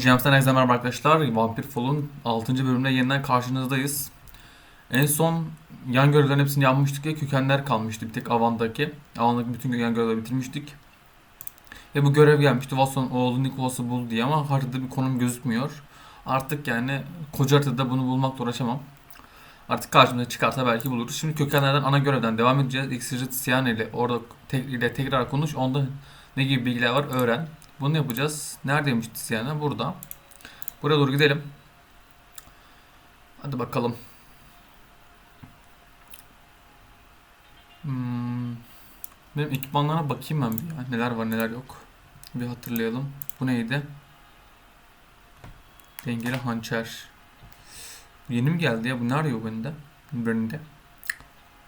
James'ten herkese merhaba arkadaşlar. Vampir Fall'un 6. bölümünde yeniden karşınızdayız. En son yan görevlerin hepsini yapmıştık ya kökenler kalmıştı bir tek Avan'daki. Avan'daki bütün yan görevleri bitirmiştik. Ve bu görev gelmişti. Watson oğlu Nicholas'ı bul diye ama haritada bir konum gözükmüyor. Artık yani koca haritada bunu bulmakla uğraşamam. Artık karşımıza çıkarsa belki buluruz. Şimdi kökenlerden ana görevden devam edeceğiz. İksirci Siyan ile orada tek, ile tekrar konuş. Onda ne gibi bilgiler var öğren. Bunu yapacağız. Neredeymiş Tiziana? Burada. Buraya doğru gidelim. Hadi bakalım. Hmm. Benim ekipmanlara bakayım ben bir ya. Neler var neler yok. Bir hatırlayalım. Bu neydi? Dengeli hançer. Yeni mi geldi ya? Bu ne arıyor bende? Birinde.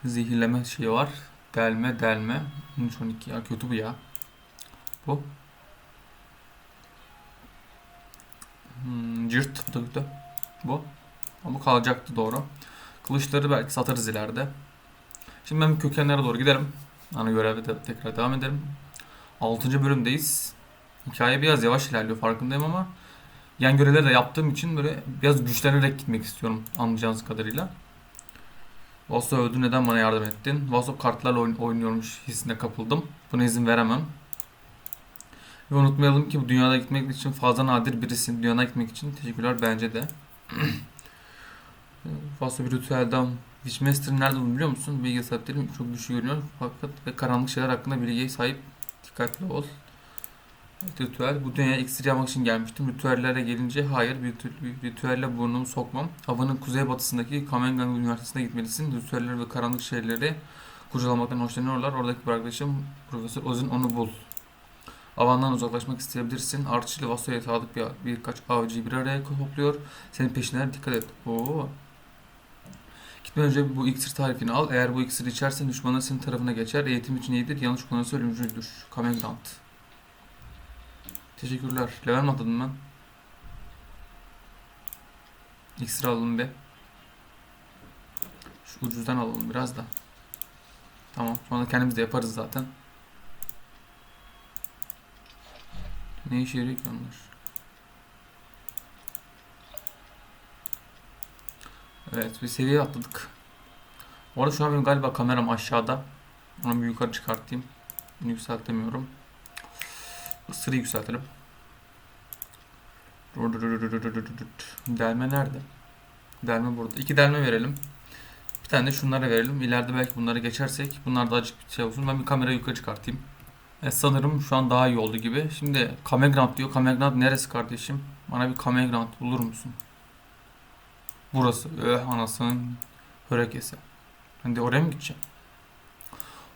Zehirleme şeyi var. Delme delme. 13 12 ya kötü bu ya. Bu. Hmm, cırt kötü. Bu. Ama kalacaktı doğru. Kılıçları belki satarız ileride. Şimdi ben kökenlere doğru gidelim. Ana görevde de tekrar devam edelim. 6. bölümdeyiz. Hikaye biraz yavaş ilerliyor farkındayım ama yan görevleri de yaptığım için böyle biraz güçlenerek gitmek istiyorum anlayacağınız kadarıyla. Vaso öldü neden bana yardım ettin? Vaso kartlarla oyn- oynuyormuş hissine kapıldım. Buna izin veremem. Ve unutmayalım ki bu dünyada gitmek için fazla nadir birisin. Dünyada gitmek için teşekkürler bence de. Vaso bir ritüelden Witchmaster'ın nerede olduğunu biliyor musun? Bilgi çok güçlü görünüyor. Fakat ve karanlık şeyler hakkında bilgiye sahip. Dikkatli ol. Evet, ritüel. Bu dünyaya iksir yapmak için gelmiştim. Ritüellere gelince hayır bir ritüelle burnumu sokmam. Havanın kuzeybatısındaki Kamengang Üniversitesi'ne gitmelisin. Ritüeller ve karanlık şeyleri kurcalamaktan hoşlanıyorlar. Oradaki bir arkadaşım Profesör Ozin onu bul. Avandan uzaklaşmak isteyebilirsin. İle Vaso'ya sadık bir, birkaç avcıyı bir araya topluyor. Senin peşinden dikkat et. Oo. Gitmeden önce bu iksir tarifini al. Eğer bu iksiri içersen düşmanın senin tarafına geçer. Eğitim için iyidir. Yanlış kullanırsa ölümcüldür. Kamengrant. Teşekkürler. Level mi atladım ben? İksir alalım bir. Şu ucuzdan alalım biraz da. Tamam. Sonra kendimiz de yaparız zaten. Ne işe yarıyor ki onlar? Evet bir seviye atladık. Bu arada şu an benim galiba kameram aşağıda. Onu bir yukarı çıkartayım. Bunu yükseltemiyorum. Isırı yükseltelim. Delme nerede? Delme burada. İki delme verelim. Bir tane de şunlara verelim. İleride belki bunları geçersek bunlar da acık bir şey olsun. Ben bir kamerayı yukarı çıkartayım. E, sanırım şu an daha iyi oldu gibi. Şimdi Kamegrant diyor. Kamegrant neresi kardeşim? Bana bir Kamegrant bulur musun? Burası. Öh anasının hörekesi. De oraya mı gideceğim?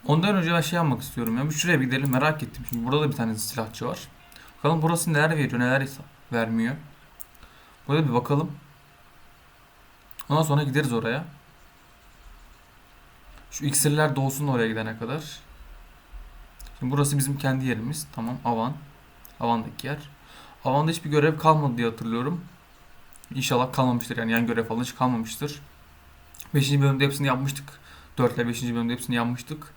Ondan önce ben şey yapmak istiyorum ya. Bir şuraya bir gidelim merak ettim. Şimdi burada da bir tane silahçı var. Bakalım burası neler veriyor neler vermiyor. Burada bir bakalım. Ondan sonra gideriz oraya. Şu iksirler doğsun oraya gidene kadar. Şimdi burası bizim kendi yerimiz. Tamam Avan. Avan'daki yer. Avan'da hiçbir görev kalmadı diye hatırlıyorum. İnşallah kalmamıştır yani yan görev falan hiç kalmamıştır. 5. bölümde hepsini yapmıştık. 4 ile 5. bölümde hepsini yapmıştık.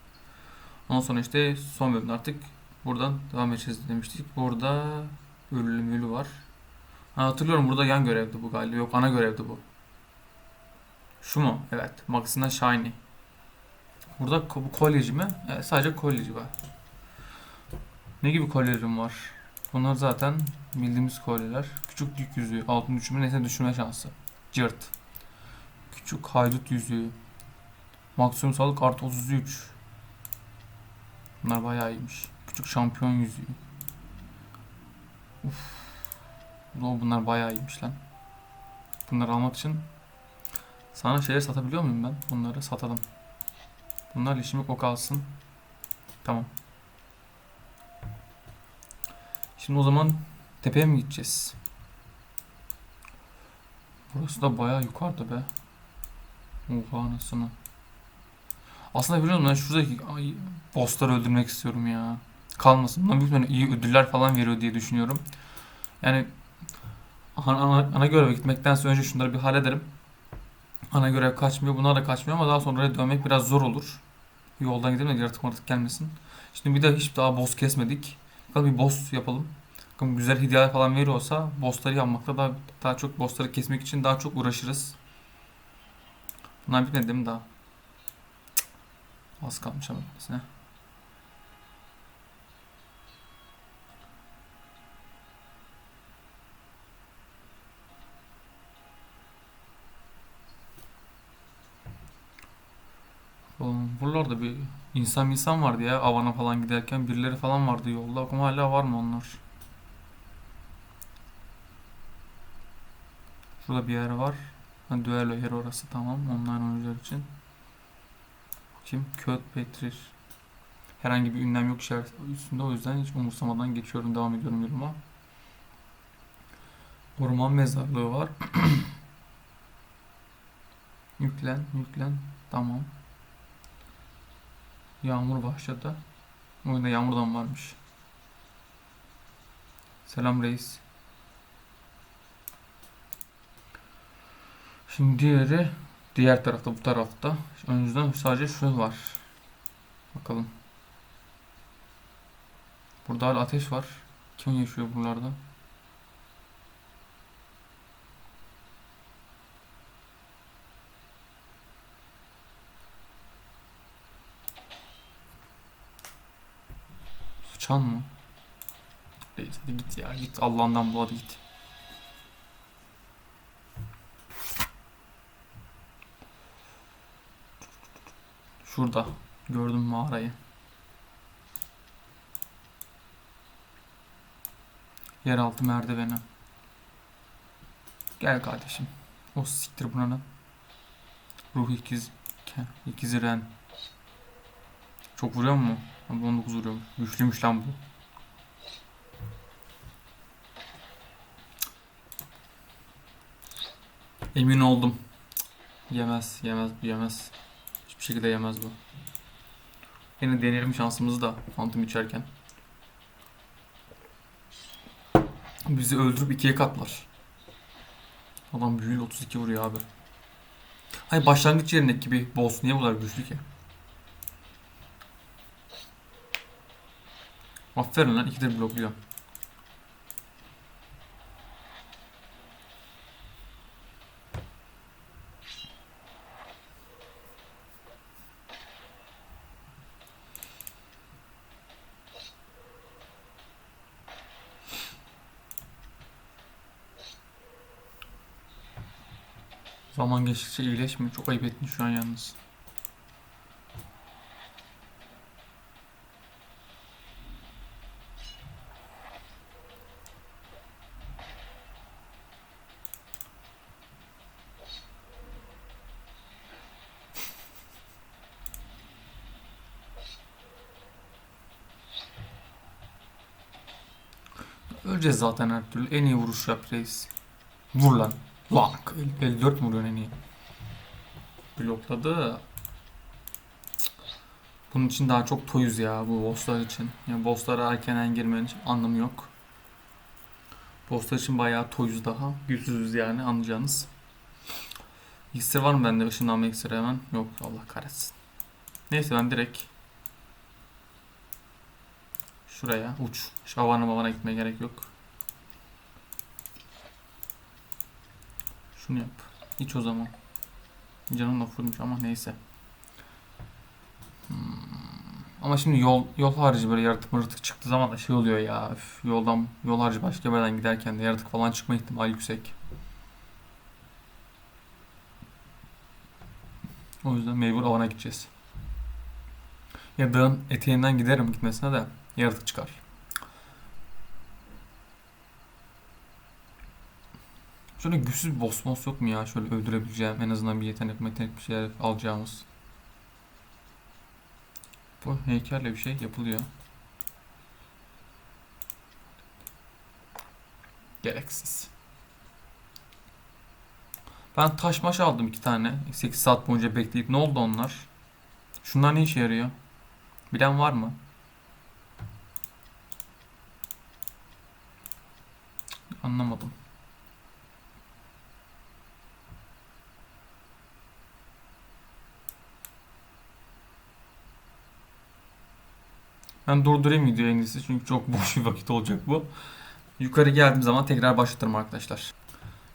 Ondan sonra işte son bölümde artık buradan devam edeceğiz demiştik. Burada ölü ölü var. Ha, hatırlıyorum burada yan görevdi bu galiba. Yok ana görevdi bu. Şu mu? Evet. Maxina Shiny. Burada bu kolyeci mi? Evet sadece kolyeci var. Ne gibi kolyelerim var? Bunlar zaten bildiğimiz kolyeler. Küçük dük yüzüğü, altın düşürme, neyse düşürme şansı. Cırt. Küçük haydut yüzüğü. Maksimum sağlık artı 33. Bunlar bayağı iyiymiş. Küçük şampiyon yüzüğü. Uf. Bunlar bayağı iyiymiş lan. Bunları almak için sana şeyleri satabiliyor muyum ben? Bunları satalım. Bunlar işimi o kalsın. Tamam. Şimdi o zaman tepeye mi gideceğiz? Burası da bayağı yukarıda be. Oha anasını. Aslında biliyor musun ben şuradaki ay, bossları öldürmek istiyorum ya. Kalmasın. Bundan büyük iyi ödüller falan veriyor diye düşünüyorum. Yani ana, ana, ana göreve gitmektense önce şunları bir hallederim. Ana görev kaçmıyor. Bunlar da kaçmıyor ama daha sonra dönmek biraz zor olur. Yoldan gidelim de yaratık artık gelmesin. Şimdi bir de hiç daha boss kesmedik. Bakalım bir boss yapalım. Bakın güzel hediyeler falan veriyorsa bossları yapmakta daha, daha çok bossları kesmek için daha çok uğraşırız. Bunlar bitmedi değil mi daha? Az kalmış ama. Oğlum buralarda bir insan insan vardı ya Avana falan giderken birileri falan vardı yolda. Bakalım hala var mı onlar? Şurada bir yer var. Ha, düello yeri orası tamam. Online oyuncular için. Kim? Köt Petrir. Herhangi bir ünlem yok işaret üstünde o yüzden hiç umursamadan geçiyorum devam ediyorum yoluma. Orman mezarlığı var. yüklen, yüklen. Tamam. Yağmur başladı. Oyunda yağmurdan varmış. Selam reis. Şimdi diğeri diğer tarafta bu tarafta. Önceden sadece şu var. Bakalım. Burada hala ateş var. Kim yaşıyor buralarda? Sıçan mı? Neyse hadi git ya git Allah'ından bul hadi git. Şurada gördüm mağarayı. Yeraltı merdiveni. Gel kardeşim. O siktir lan. Ruh ikiz. İkizi Ren. Çok vuruyor mu? Abi 19 vuruyor. Güçlüymüş lan bu. Emin oldum. Yemez, yemez, yemez. Hiçbir şekilde yemez bu. Yine deneyelim şansımızı da Phantom içerken. Bizi öldürüp ikiye katlar. Adam büyülü 32 vuruyor abi. Hayır başlangıç yerindeki gibi boss niye bu kadar güçlü ki? Aferin lan ikidir blokluyor. Zaman geçtikçe iyileşmiyor. Çok ayıp ettin şu an yalnız. Öleceğiz zaten her türlü. En iyi vuruş yap reis. Vur lan. Lak. 54 mi vuruyorsun en iyi? Blokladı. Bunun için daha çok toyuz ya bu bosslar için. Yani bosslara erkenen girmenin anlamı yok. Bosslar için bayağı toyuz daha. Güçsüzüz yani anlayacağınız. İksir var mı bende? Işınlanma iksiri hemen. Yok Allah kahretsin. Neyse ben direkt şuraya uç. Hiç havana mavana gitmeye gerek yok. Şunu yap. Hiç o zaman. Canım da fırmış ama neyse. Hmm. Ama şimdi yol yol harici böyle yaratık maratık çıktığı zaman da şey oluyor ya. üf, yoldan yol harici başka bir yerden giderken de yaratık falan çıkma ihtimali yüksek. O yüzden mecbur avana gideceğiz. Ya dağın eteğinden giderim gitmesine de yaratık çıkar. Şöyle güçsüz bir boss yok mu ya? Şöyle öldürebileceğim en azından bir yetenek metenek bir şeyler alacağımız. Bu heykelle bir şey yapılıyor. Gereksiz. Ben taş maş aldım iki tane. 8 saat boyunca bekleyip ne oldu onlar? Şunlar ne işe yarıyor? Bilen var mı? Anlamadım. Ben durdurayım videoyu en iyisi çünkü çok boş bir vakit olacak bu. Yukarı geldiğim zaman tekrar başlatırım arkadaşlar.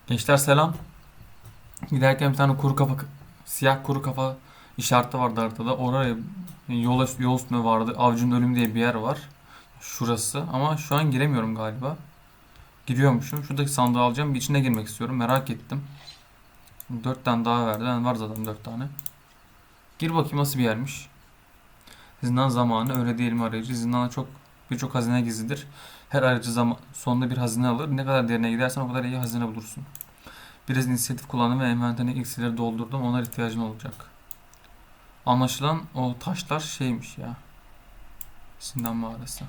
Gençler selam. Giderken bir tane kuru kafa siyah kuru kafa işareti vardı haritada. Oraya yol, yol üstünde vardı. Avcının ölüm diye bir yer var. Şurası ama şu an giremiyorum galiba. Giriyormuşum. Şuradaki sandığı alacağım. Bir içine girmek istiyorum. Merak ettim. 4 tane daha verdi. Yani var zaten 4 tane. Gir bakayım nasıl bir yermiş. Zindan zamanı öyle diyelim arayıcı. Zindanda çok birçok hazine gizlidir. Her aracı zaman sonunda bir hazine alır. Ne kadar derine gidersen o kadar iyi hazine bulursun. Biraz inisiyatif kullandım ve envanterine iksirleri doldurdum. Onlar ihtiyacın olacak. Anlaşılan o taşlar şeymiş ya. Zindan mağarası.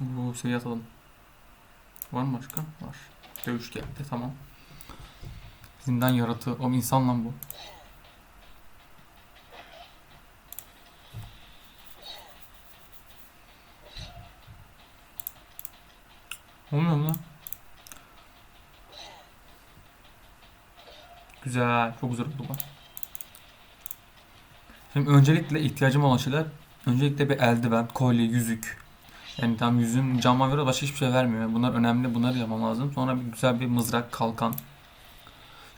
Bu seviye atalım. Var mı başka? Var. Dövüş geldi tamam. Zindan yaratığı. O insan lan bu. Olmuyor mu lan? Güzel. Çok güzel oldu bu. Şimdi öncelikle ihtiyacım olan şeyler öncelikle bir eldiven, kolye, yüzük. Yani tam yüzün cama göre başka hiçbir şey vermiyor. Bunlar önemli. Bunları yapmam lazım. Sonra bir güzel bir mızrak, kalkan.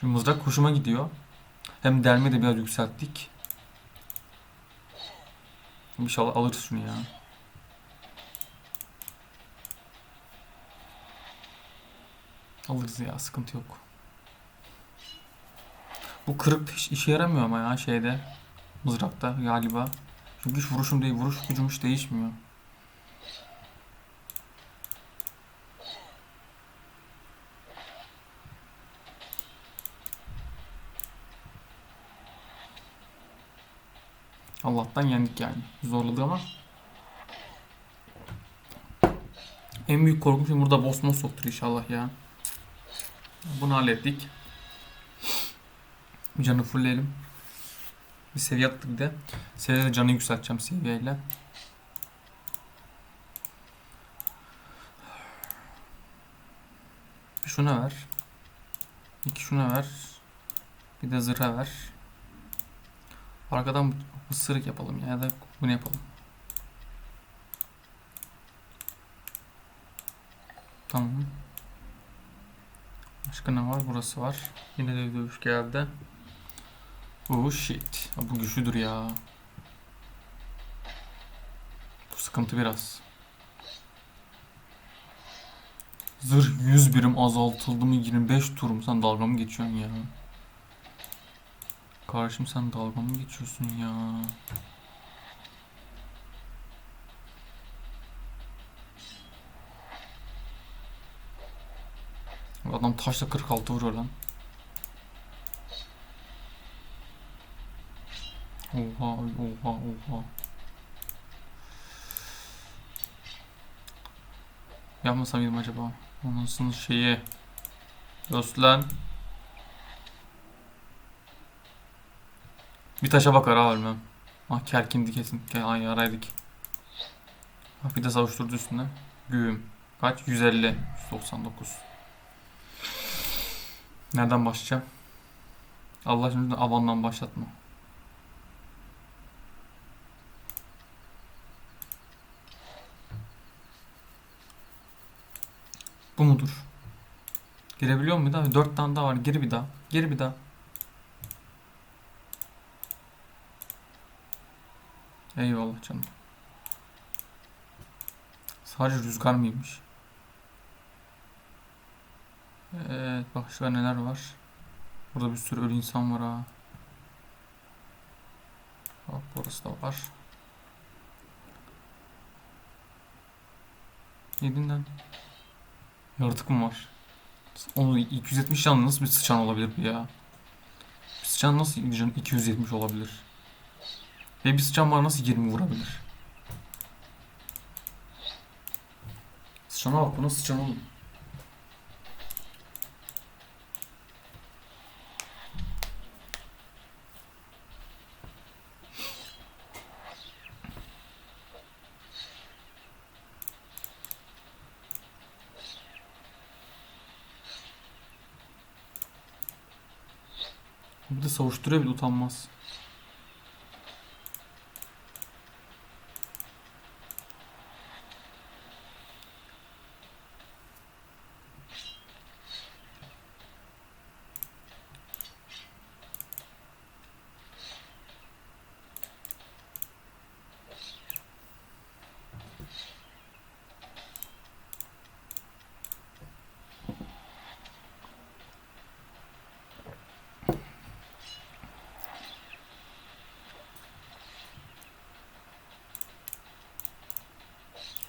Şimdi mızrak hoşuma gidiyor. Hem delme de biraz yükselttik. İnşallah alırız şunu ya. Alırız ya sıkıntı yok. Bu kırık hiç işe yaramıyor ama ya şeyde. Mızrakta galiba. Çünkü hiç vuruşum değil. Vuruş gücüm hiç değişmiyor. Allah'tan yendik yani. Zorladı ama. En büyük korkum şimdi burada boss moss soktur inşallah ya. Bunu hallettik. Canı fullleyelim. Bir seviye attık bir de. Seviyede canı yükselteceğim seviyeyle. Şuna ver. İki şuna ver. Bir de zırha ver. Arkadan ısırık yapalım ya, ya da bunu yapalım. Tamam. Başka ne var? Burası var. Yine de dövüş geldi. Oh shit. Bu güçlüdür ya. Bu sıkıntı biraz. Zırh 100 birim azaltıldı mı 25 turum sen dalga mı geçiyorsun ya? Karşım sen dalga mı geçiyorsun ya? Adam taşla 46 vuruyor lan. Oha oha oha. Yapmasam mıydım acaba? Onun şeyi. Dostlan. Bir taşa bakar ha ölmem. Ah kerkindi kesin. Ay yaraydık. Ah bir de savuşturdu üstüne. Güğüm. Kaç? 150. 199. Nereden başlayacağım? Allah şimdi avandan başlatma. Bu mudur? Girebiliyor muyum bir daha? 4 tane daha var. Geri bir daha. Geri bir daha. Eyvallah canım. Sadece rüzgar mıymış? Evet başka neler var? Burada bir sürü ölü insan var ha. Bak burası da var. Yedinden. Yaratık mı var? Onu 270 can nasıl bir sıçan olabilir bu ya? Bir sıçan nasıl can 270 olabilir? Ve bir sıçan bana nasıl 20 vurabilir? Sıçana bak bu nasıl sıçan oğlum? Bir de savuşturuyor bile utanmaz.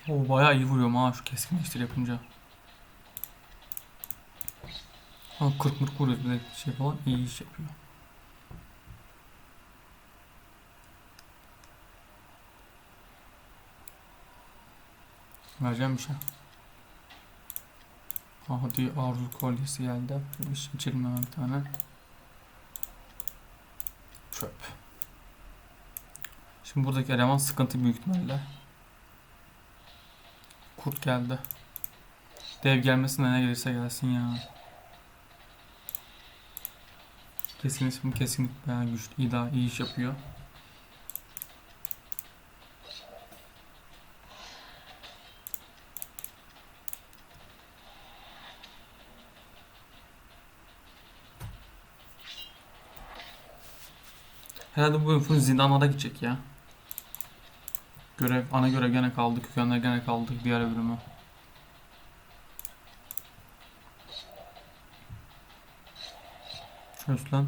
O bayağı iyi vuruyorum ha şu keskinleştir yapınca. Ha 40 mırk vuruyor bir de şey falan iyi iş yapıyor. Vereceğim bir şey. Ha, Hadi arzu kolyesi geldi. Bir şey içelim hemen bir tane. Çöp. Şimdi buradaki eleman sıkıntı büyük ihtimalle. Kurt geldi. Dev gelmesin de ne gelirse gelsin ya. Kesin ismi kesinlikle bayağı güçlü. iyi daha iyi iş yapıyor. Herhalde bu bölüm zindanlara gidecek ya. Görev, ana görev gene kaldı. Kökenler gene kaldı. Diğer bölümü. Çöz lan.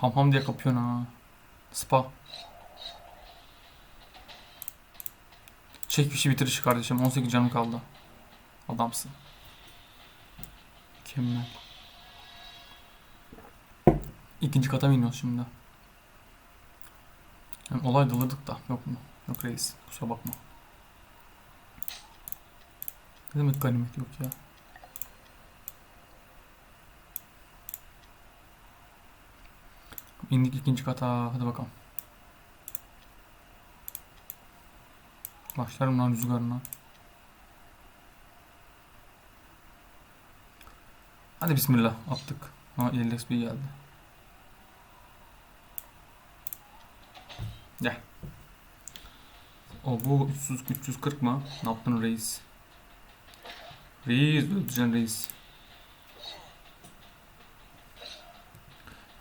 Ham ham diye kapıyorsun ha. Spa. Çek bir şey bitiriş kardeşim. 18 canım kaldı. Adamsın. Mükemmel. İkinci kata mı iniyoruz şimdi? Yani olay dalırdık da. Yok mu? Yok reis. Kusura bakma. Ne demek ganimet yok ya? İndik ikinci kata. Hadi bakalım. Başlarım lan rüzgarına. Hadi bismillah attık. Ha LXP geldi. Gel. O bu 300 340 mı? Ne yaptın reis? Reis öldüreceksin reis.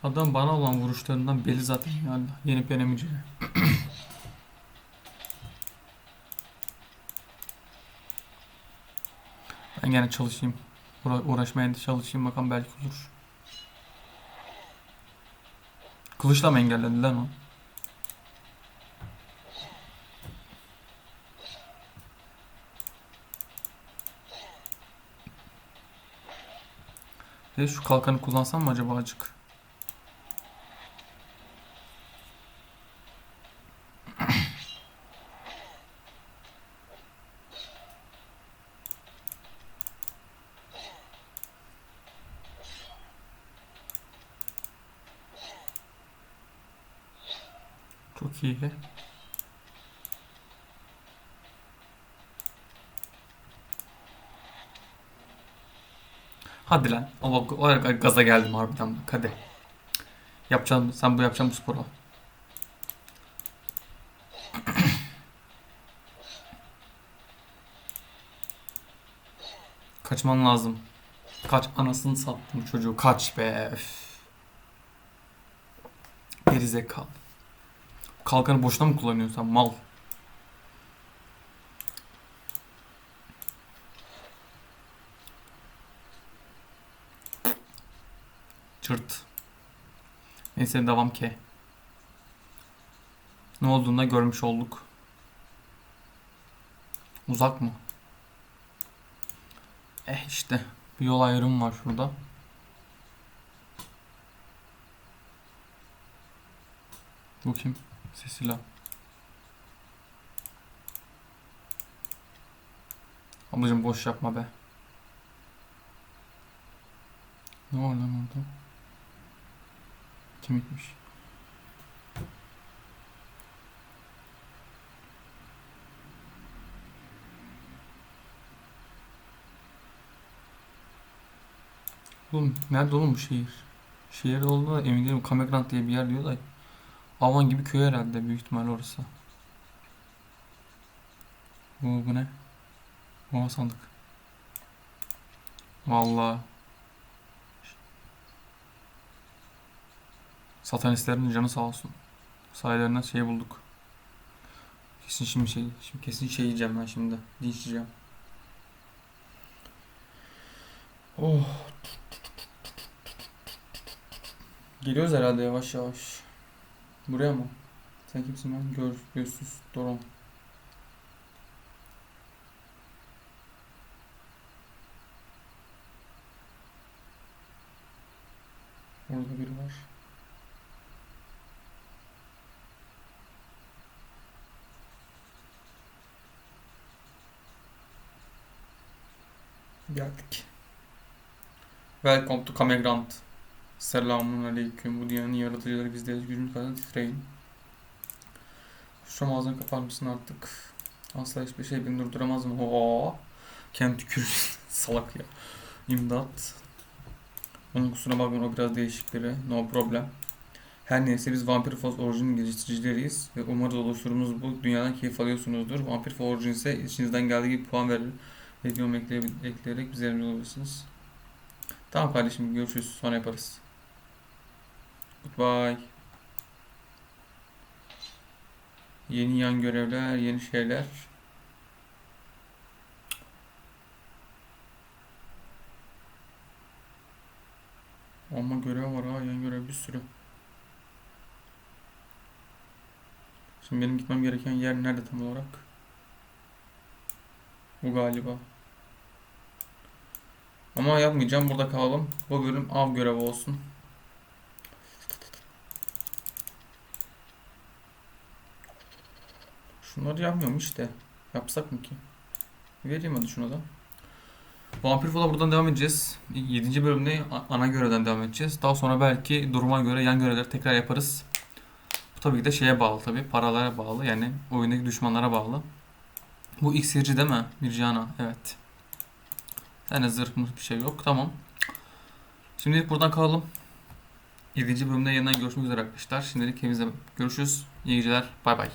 Adam bana olan vuruşlarından belli zaten yani yenip yenemeyeceği. ben gene çalışayım. Uğra uğraşmaya çalışayım bakalım belki olur. Kılıçla mı engelledi lan o? E şu kalkanı kullansam mı acaba acık? Çok iyi. Hadi lan. Ama o gaza geldim harbiden bak hadi. Yapacağım, sen bu yapacağım bu sporu. Kaçman lazım. Kaç anasını sattım çocuğu. Kaç be. Gerizekalı. Kalkanı boşuna mı kullanıyorsun sen mal? Çırt. Neyse devam ki. Ne olduğunu da görmüş olduk. Uzak mı? Eh işte. Bir yol ayrımı var şurada. Bu kim? Sesila. Ablacım boş yapma be. Ne var lan orada? Kim gitmiş? Oğlum nerede oğlum bu şehir? Şehirde olduğunda da emin değilim. Kamegrant diye bir yer diyor da. Avan gibi köy herhalde büyük ihtimal orası. Bu, bu ne? Hava sandık. Vallahi. Satanistlerin canı sağ olsun. Sayelerine şey bulduk. Kesin şimdi şey, şimdi kesin şey yiyeceğim ben şimdi. Dinç yiyeceğim. Oh. Geliyoruz herhalde yavaş yavaş. Buraya mı? Sen kimsin lan? Gör, gözsüz, Doron. Orada biri var. Geldik. Welcome to Kamegrand. Selamun aleyküm. Bu dünyanın yaratıcıları bizdeyiz. Gücünüz kadar titreyin. Şu ağzını kapar mısın artık? Asla hiçbir şey beni durduramaz mı? Oo. Kendi tükür. Salak ya. İmdat. Onun kusura bakmayın o biraz değişik biri. No problem. Her neyse biz Vampir Force Origin geliştiricileriyiz ve umarız oluşturduğumuz bu dünyadan keyif alıyorsunuzdur. Vampir Force Origin ise içinizden geldiği gibi puan verir. Videomu ekleye- ekleyerek bize yardımcı olabilirsiniz. Tamam kardeşim görüşürüz sonra yaparız. Goodbye. Yeni yan görevler, yeni şeyler. Ama görev var ha, yan görev bir sürü. Şimdi benim gitmem gereken yer nerede tam olarak? Bu galiba. Ama yapmayacağım. Burada kalalım. Bu bölüm av görevi olsun. Şunları yapmıyorum işte. Yapsak mı ki? Vereyim hadi şuna da. Vampir Fall'a buradan devam edeceğiz. 7. bölümde ana görevden devam edeceğiz. Daha sonra belki duruma göre yan görevleri tekrar yaparız. Bu tabii ki de şeye bağlı tabii. Paralara bağlı. Yani oyundaki düşmanlara bağlı. Bu iksirci değil mi? Mircana. Evet. Yani zırh bir şey yok. Tamam. Şimdilik buradan kalalım. 7. bölümde yeniden görüşmek üzere arkadaşlar. Şimdilik hepinize görüşürüz. İyi geceler. Bay bay.